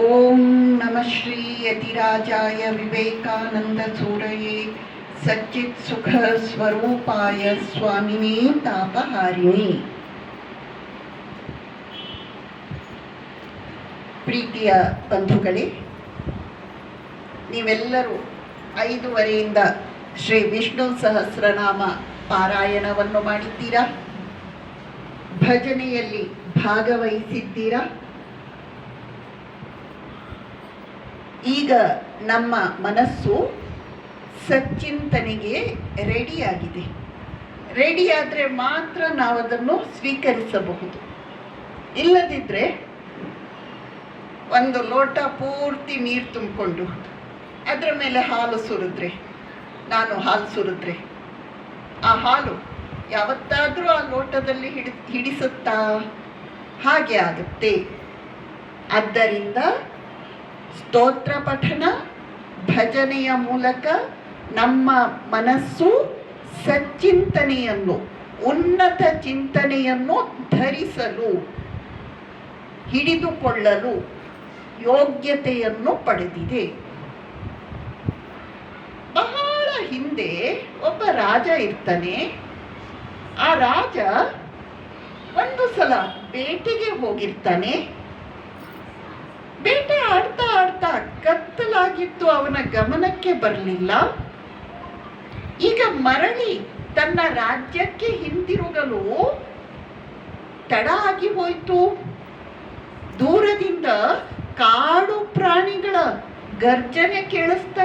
ಓಂ ನಮಃ ಶ್ರೀ ಯತಿರಾಜಾಯ ವಿವೇಕಾನಂದ ಸೂರಯೇ ಸಚ್ಚಿತ್ ಸುಖ ಸ್ವರೂಪಾಯ ಸ್ವಾಮಿನೇ ತಾಪಹಾರಿಣಿ ಪ್ರೀತಿಯ ಬಂಧುಗಳೇ, ನೀವೆಲ್ಲರೂ ಐದುವರೆಯಿಂದ ಶ್ರೀ ವಿಷ್ಣು ಸಹಸ್ರನಾಮ ಪಾರಾಯಣವನ್ನು ಮಾಡಿದ್ದೀರಾ? ಭಜನೆಯಲ್ಲಿ ಭಾಗವಹಿಸಿದ್ದೀರಾ? ಈಗ ನಮ್ಮ ಮನಸ್ಸು ಸಚ್ಚಿಂತನೆಗೆ ರೆಡಿಯಾಗಿದೆ ರೆಡಿಯಾದರೆ ಮಾತ್ರ ನಾವು ಅದನ್ನು ಸ್ವೀಕರಿಸಬಹುದು. ಇಲ್ಲದಿದ್ದರೆ ಒಂದು ಲೋಟ ಪೂರ್ತಿ ನೀರು ತುಂಬಿಕೊಂಡು ಅದರ ಮೇಲೆ ಹಾಲು ಸುರಿದ್ರೆ, ನಾನು ಹಾಲು ಸುರಿದ್ರೆ, ಆ ಹಾಲು ಯಾವತ್ತಾದರೂ ಆ ಲೋಟದಲ್ಲಿ ಹಿಡಿ, ಹಿಡಿಸುತ್ತಾ ಹಾಗೆ ಆಗುತ್ತೆ. ಆದ್ದರಿಂದ ಸ್ತೋತ್ರ ಪಠನ, ಭಜನೆಯ ಮೂಲಕ ನಮ್ಮ ಮನಸ್ಸು ಸಚ್ಚಿಂತನೆಯನ್ನು, ಉನ್ನತ ಚಿಂತನೆಯನ್ನು ಧರಿಸಲು, ಹಿಡಿದುಕೊಳ್ಳಲು ಯೋಗ್ಯತೆಯನ್ನು ಪಡೆದಿದೆ. ಬಹಳ ಹಿಂದೆ ಒಬ್ಬ ರಾಜ ಇರ್ತಾನೆ. ಆ ರಾಜ ಒಂದು ಸಲ ಬೇಟೆಗೆ ಹೋಗಿರ್ತಾನೆ. ಬೇಟೆ ಆಡ್ತಾ ಆಡ್ತಾ ಕತ್ತಲಾಗಿತ್ತು ಅವನ ಗಮನಕ್ಕೆ ಬರಲಿಲ್ಲ. ಈಗ ಮರಳಿ ತನ್ನ ರಾಜ್ಯಕ್ಕೆ ಹಿಂದಿರುಗಲು ತಡ ಆಗಿ ಹೋಯ್ತು. ದೂರದಿಂದ ಕಾಡು ಪ್ರಾಣಿಗಳ ಗರ್ಜನೆ ಕೇಳಿಸ್ತಾ